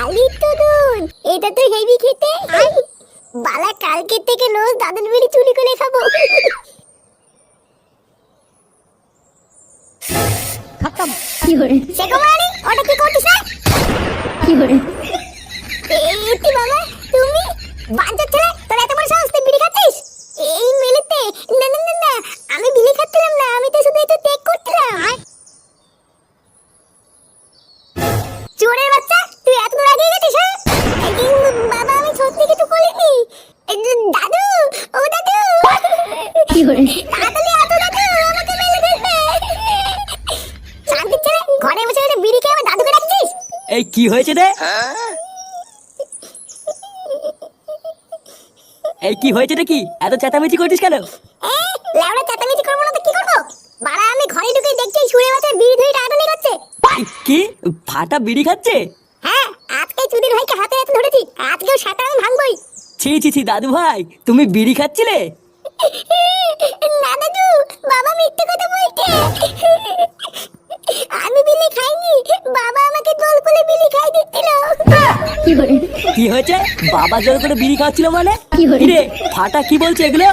আলি তো দুধ এটা তো হেভি খেতে। বালা কালকে থেকে রোজ দাদুর বিড়ি চুরি করে খাব। শেখমারি ওটা কি করছিস না এতি বাবা তুমি? বাঞ্চার ঘরে বসে বসে বিড়ি খেয়ে আমার দাদুকে ডাকছিস? এই কি হয়েছে রে? এই কি হয়েছে রে কি? এত চেঁচামেচি করছিস কেন? এ, লেওড়া চেঁচামেচি করব না তো কি করব? বাড়া আমি ঘরে ঢুকে দেখছি সুরে বাচ্চার বিড়ি ধুই টাটানি করছে। কি? ফাটা বিড়ি খাচ্ছে? হ্যাঁ আজকে চুদির ভাইকে হাতে হাতে ধরেছি আজকেও সাটা আমি ভাঙবই। ছি ছি ছি দাদু ভাই তুমি বিড়ি খাচ্ছিলে? না দাদু বাবা মিথ্যে কথা বলছে। আমি বিলি খাইনি। বাবা আমাকে জল করে বিলি খাই দিচ্ছিল কি হয়েছে? বাবা জোর করে বিড়ি খাচ্ছিল মানে? রে ফাটা কি বলছে এগুলো?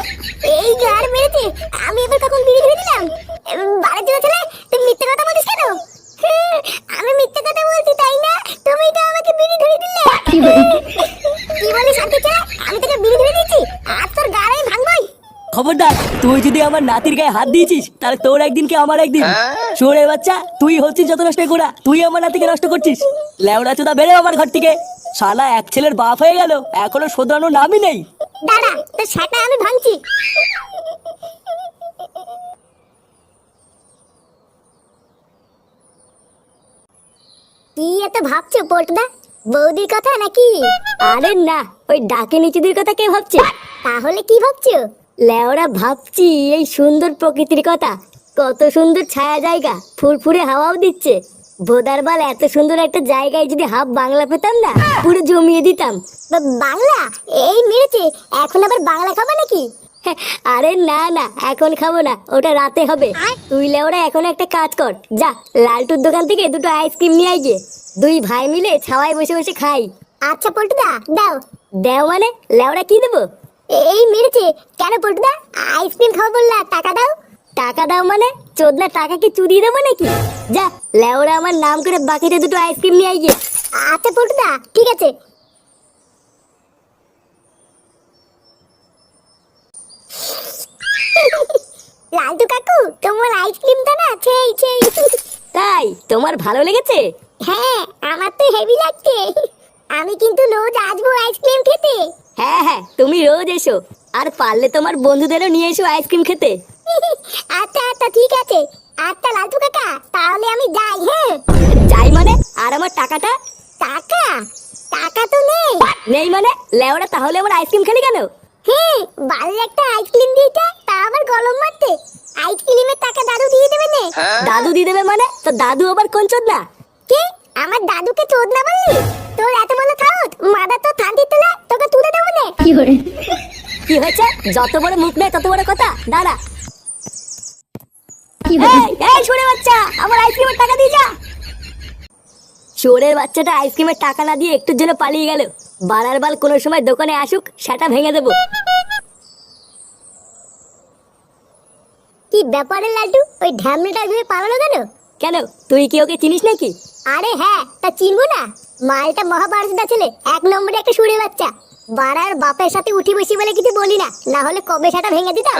এই গার মেরেছে আমি এবার কখন বিড়ি ধরে দিলাম। বাড়ির জন্য ছেলে তুই মিথ্যে কথা বলিস কেন? আমি মিথ্যে কথা বলছি তাই না? তুমি তো আমাকে বিড়ি ধরে দিলে। কি বলিস আমি তোকে বিড়ি ধরে দিয়েছি আজ তোর গাড়ি ভাঙবই খবরদার তুই যদি আমার নাতির গায়ে হাত দিয়েছিস তাহলে তোর একদিন কি আমার একদিন? শোরে বাচ্চা তুই হচ্ছিস যত নষ্ট করা তুই আমার নাতিকে নষ্ট করছিস। লেওড়া চোদা বেড়ে আমার ঘর থেকে। শালা এক ছেলের বাপ হয়ে গেল এখনও শোধরানোর নামই নেই। দাঁড়া তোর সেটা আমি ভাঙছি। কি এত ভাবছ পল্টদা? বৌদির কথা নাকি? আরে না ওই ডাকে নিচুদের কথা কে ভাবছে? তাহলে কি ভাবছ? লেওরা ভাবছি এই সুন্দর প্রকৃতির কথা। কত সুন্দর ছায়া জায়গা ফুরফুরে হাওয়াও দিচ্ছে। ভোদার বাল এত সুন্দর একটা জায়গায় যদি হাফ বাংলা পেতাম না পুরো জমিয়ে দিতাম। বাংলা? এই মেরেছে এখন আবার বাংলা খাব নাকি? আরে না না এখন খাব না ওটা রাতে হবে। তুই লেওরা এখন একটা কাজ কর। যা লালটুর দোকান থেকে দুটো আইসক্রিম নিয়ে আয় গিয়ে। দুই ভাই মিলে ছাওয়ায় বসে বসে খাই। আচ্ছা পল্টদা দাও। দেও মানে লেওরা কি দেবো? এই মেরেছে। কেন পল্টদা আইসক্রিম খাব বললা টাকা দাও। টাকা দাও মানে? চোদনা টাকা কি চুরিয়ে দেবো নাকি? যা লেওরা আমার নাম করে বাকিতে দুটো আইসক্রিম নিয়ে আই আচ্ছা পল্টদা ঠিক আছে। লালটু কাকু তোমার আইসক্রিমটা না সেই সেই। তাই তোমার ভালো লেগেছে? হ্যাঁ আমার তো হেভি লাগছে। আমি কিন্তু রোজ আসব আইসক্রিম খেতে। হ্যাঁ হ্যাঁ তুমি রোজ এসো। আর পারলে তোমার বন্ধুদেরও নিয়ে এসো আইসক্রিম খেতে। আচ্ছা আচ্ছা ঠিক আছে। আচ্ছা লালটু কাকা তাহলে আমি যাই হ্যাঁ? যাই মানে? আর আমার টাকাটা? টাকা? টাকা তো নেই। নেই মানে? লেওরা তাহলে আমার আইসক্রিম খেলি কেন? হ্যাঁ বাড়ির একটা আইসক্রিম দিয়েছে তা আবার গরম মারতে। আইসক্রিমের টাকা দাদু দিয়ে দেবে নে। দাদু দিয়ে দেবে মানে? তো দাদু আবার কোন চোদ না? কি? আমার দাদুকে চোদ না বললি? তোর এত বড় থাউত মাদা তো থান্তি তোলা তোকে দেবো কি হয়েছে? যত বড় মুখ নেই তত বড় কথা। দাঁড়া। এই, এই বাচ্চা আমার আইসক্রিমের টাকা দিয়ে যা। চোরের বাচ্চাটা আইসক্রিমের টাকা না দিয়ে একটুর জন্য পালিয়ে গেল। বাড়ার বাল কোনো সময় দোকানে আসুক সেটা ভেঙে দেবো। কি ব্যাপারে লালটু? ওই ঢ্যামনাটা ভেবে পালালো কেন? কেন? তুই কি ওকে চিনিস নাকি? আরে হ্যাঁ তা চিনবো না। মালটা মহাভারতটা ছেলে এক নম্বরে একটা সুরে বাচ্চা। বাড়ার বাপের সাথে উঠি বসি বলে কিছু বলি না। না হলে কবে সেটা ভেঙে দিতাম।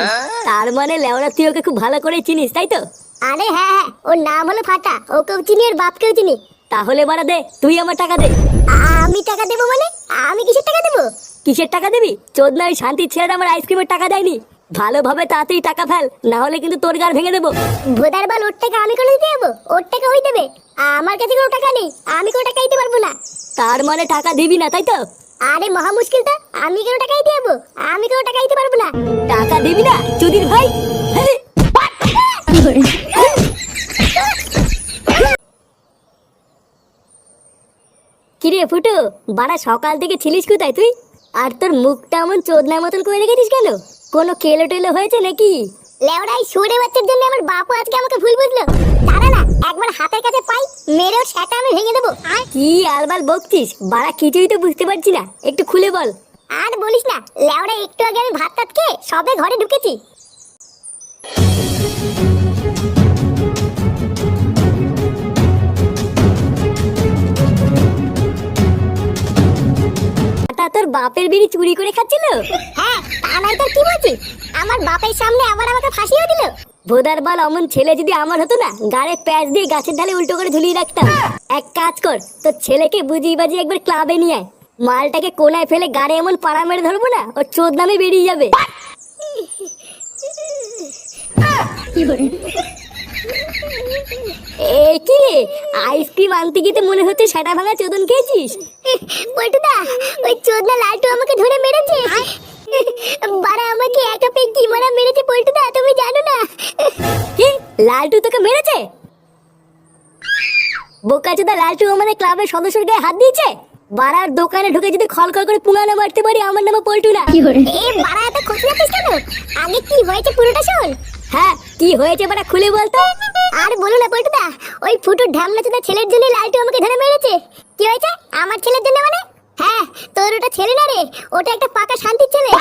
তার মানে লেওরা তুই ওকে খুব ভালো করে চিনিস তাই তো? আরে হ্যাঁ হ্যাঁ ওর নাম হলো ফাটা। ওকেও চিনি ওর বাপকেও চিনি। তাহলে বাড়া দে তুই আমার টাকা দে। আমি টাকা দেবো মানে? আমি কিসের টাকা দেবো? কিসের টাকা দিবি? চোদ না ওই শান্তির ছেলেটা আমার আইসক্রিমের টাকা দেয়নি। ভালোভাবে তাড়াতাড়ি টাকা ফেল না হলে কিন্তু তোর গার ভেঙে দেবো। ভোদার বাল ওর টাকা আমি কোনো দিতে যাব? ওর টাকা ওই দেবে আমার কাছে কোনো টাকা নেই আমি কোনো টাকা দিতে পারব না। তার মানে টাকা দিবি না তাই তো? আরে মহা মুশকিল তো, আমি কোনো টাকা দিতে যাব আমি কোনো টাকা দিতে পারব না? টাকা দিবি না, চুদির ভাই। হ্যাঁ। কিরে ফুটু, বাড়া সকাল থেকে ছিলিস কোথায় তুই? আর তোর মুখটা এমন চোদনার মতন করে রেখেছিস কেন? কোনো কেলো টেলো হয়েছে নাকি? লেওড়াই সুরে বাচ্চার জন্য আমার বাপু আজকে আমাকে ভুল বুঝলো। দাঁড়া না একবার হাতের কাছে পাই মেরেও সেটা আমি ভেঙে দেবো। আর কি আলবাল বকছিস? বাড়া কিছুই তো বুঝতে পারছি না। একটু খুলে বল। আর বলিস না লেওড়া একটু আগে আমি ভাত টাত খেয়ে সবে ঘরে ঢুকেছি। তোর বাপের বিড়ি চুরি করে খাচ্ছিল? হ্যাঁ। তা নাই তো কি বলছি আমার বাপের সামনে আবার আমাকে ফাঁসিও দিল। ভোদার বাল অমন ছেলে যদি আমার হতো না গাড়ে প্যাচ দিয়ে গাছের ঢালে উল্টো করে ঝুলিয়ে রাখতাম। এক কাজ কর তোর ছেলেকে বুঝিয়ে বাজিয়ে একবার ক্লাবে নিয়ে আয়। মালটাকে কোনায় ফেলে গাড়ে এমন পাড়া মেরে ধরবো না ওর চোদ নামে বেরিয়ে যাবে। এ কি আইসক্রিম আনতে গিয়ে মনে হচ্ছে সেটা ভাঙা চোদন খেয়েছিস। পল্টুদা ওই চোদনা লালটু আমাকে ধরে মেরেছে। বারা আমাকে একা পেয়ে কি মারা মেরেছে পল্টুদা তুমি জানো না। কি? লালটু তোকে মেরেছে? বোকাচোদা লালটু আমাদের ক্লাবের সদস্যর গায়ে হাত দিয়েছে? বাড়ার দোকানে ঢুকে যদি খল খল করে পুঙ্গানো মারতে পারি আমার নামে পল্টু না এ বারা এত খুশি যাচ্ছিস কেন? আগে কি হয়েছে পুরোটা শোন। হ্যাঁ কি হয়েছে বাড়া খুলে বলতো? আর বলো না পল্টুদা ওই ফুটুর ঢামনা চোদা ছেলের জন্য লালটু আমাকে ধরে মেরেছে। কি হয়েছে? আমার ছেলের জন্য মানে? হ্যাঁ তোর ওটা ছেলে না রে ওটা একটা পাকা শান্তির ছেলে।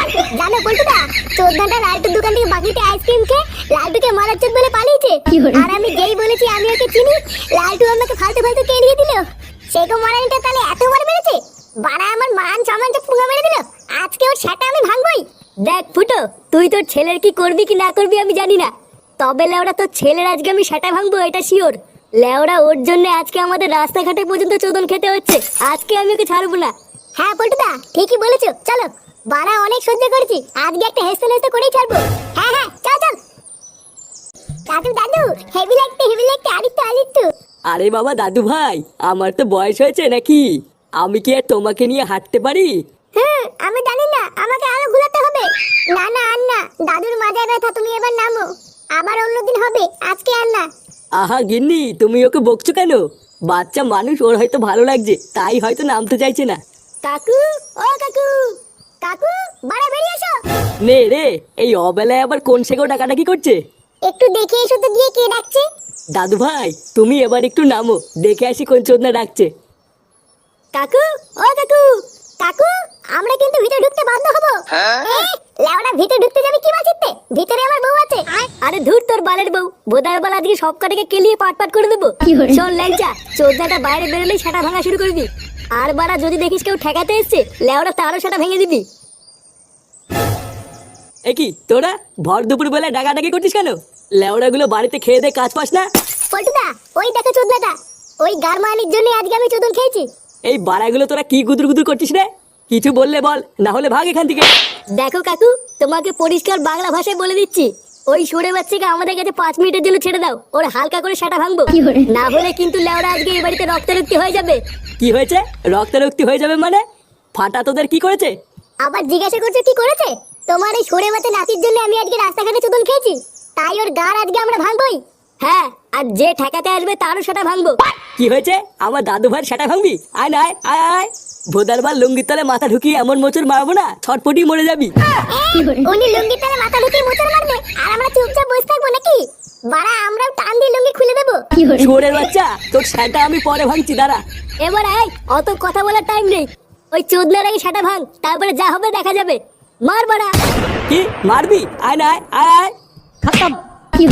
জানো পল্টুদা চোদ্দাটা লালটুর দোকান থেকে বাকিতে আইসক্রিম খেয়ে লালটুকে মারার চোদ বলে পালিয়েছে। আর আমি যেই বলেছি আমি ওকে চিনি লালটু আমাকে ফালতু ফালতু কেলিয়ে দিল। সেই তো মারানিটা তাহলে এতবার মেরেছে বাড়া আমার মান সম্মান তো পুঙ্গা মেরে দিল আজকে ওর সেটা আমি ভাঙবই দেখ ফুটো ছেলের কি করবি কি না করবি আমি জানি না। তবে লেওরা তোর ছেলের আজকে আমি সেটা ভাঙবো এটা শিওর লেওরা ওর জন্য আজকে আমাদের রাস্তাঘাটে পর্যন্ত চোদন খেতে হচ্ছে। আজকে আমি ওকে ছাড়বো না। হ্যাঁ পল্টুদা ঠিকই বলেছ। চলো বাড়া অনেক সহ্য করেছি। আজকে একটা হেসতে হেসতে করেই ছাড়বো। হ্যাঁ হ্যাঁ চল চল। দাদু দাদু হেভি লাগতে হেভি লাগতে আরিত্তু আরিত্তু আরে বাবা দাদু ভাই আমার তো বয়স হয়েছে নাকি? আমি কি আর তোমাকে নিয়ে হাঁটতে পারি? হুম আমি জানি না আমাকে আরও ঘুরাতে হবে। না না আর না দাদুর মাজায় ব্যথা তুমি এবার নামো। আবার অন্যদিন হবে আজকে আর না আহা গিন্নি তুমি ওকে বকছো কেন? বাচ্চা মানুষ ওর হয়তো ভালো লাগছে তাই হয়তো নামতে চাইছে না। কাকু ও কাকু কাকু বাড়া বেরিয়ে এসো। নে রে এই অবেলায় আবার কোন সেগো ডাকাডাকি করছে? একটু দেখে এসো তো গিয়ে কে ডাকছে। দাদু ভাই তুমি এবার একটু নামো দেখে আসি কোন চোদনা ডাকছে। কাকু ও কাকু কাকু আমরা কিন্তু ভিতরে ঢুকতে বাধ্য হব। এ, লেওড়া ভিতরে ঢুকতে যাবে কি বাঁচিতে ভিতরে আমার বউ আছে। আরে ধুর তোর বালের বউ। বোধার বাল আজকে সব কটাকে কেলিয়ে পাট পাট করে দেবো। শোন ল্যাংচা চোদ্দাটা বাইরে বেরোলেই সেটা ভাঙা শুরু করবি। আর বারা যদি দেখিস কেউ ঠেকাতে এসছে লেওড়া তারও সেটা ভেঙে দিবি। এ তোরা? ভর দুপুর বেলায় ডাকাডাকি করছিস কেন? লেওড়াগুলো বাড়িতে খেয়ে দে কাজ পাস না? পল্টুদা ওই দেখো চোদনাটা ওই গারমানির জন্য আজকে আমি চোদন খেয়েছি। এই বাড়াগুলো তোরা কি গুদুর গুদুর করছিস রে? কিছু বললে বল না হলে ভাগ এখান থেকে। দেখো কাকু তোমাকে পরিষ্কার বাংলা ভাষায় বলে দিচ্ছি। ওই সরে বাচ্চাকে আমাদের কাছে পাঁচ মিনিটের জন্য ছেড়ে দাও ওর হালকা করে সেটা ভাঙবো। না হলে কিন্তু লেওড়া আজকে এই বাড়িতে রক্তারক্তি হয়ে যাবে। কি হয়েছে? রক্তারক্তি হয়ে যাবে মানে? ফাটা তোদের কি করেছে? আবার জিজ্ঞাসা করছ কি করেছে? তোমার এই সরে বাতে নাতির জন্য আমি আজকে রাস্তাঘাটে চোদন খেয়েছি তাই ওর গার আজকে আমরা ভাঙবই। হ্যাঁ আর যে ঠেকাতে আসবে তারও সেটা ভাঙবো। কি হয়েছে? আমার দাদু ভাই সেটা ভাঙবি? আয় না আয় আয়। ভোদারবার লুঙ্গির তলে মাথা ঢুকিয়ে এমন মোচর মারবো না ছটপটি মরে যাবি। হ্যাঁ, উনি লুঙ্গি তলে মাথা ঢুকিয়ে মোচর মারবে আর আমরা চুপচাপ বসে থাকব নাকি? বাড়া আমরা টান দিয়ে লুঙ্গি খুলে দেবো। ছোড়ের বাচ্চা তোর সেটা আমি পরে ভাঙছি দাঁড়া। এবার আয় অত কথা বলার টাইম নেই। ওই চোদনার আগে সেটা ভাঙ তারপরে যা হবে দেখা যাবে। মার বাড়া। কি মারবি? আয় না আয় আয় খতম। কি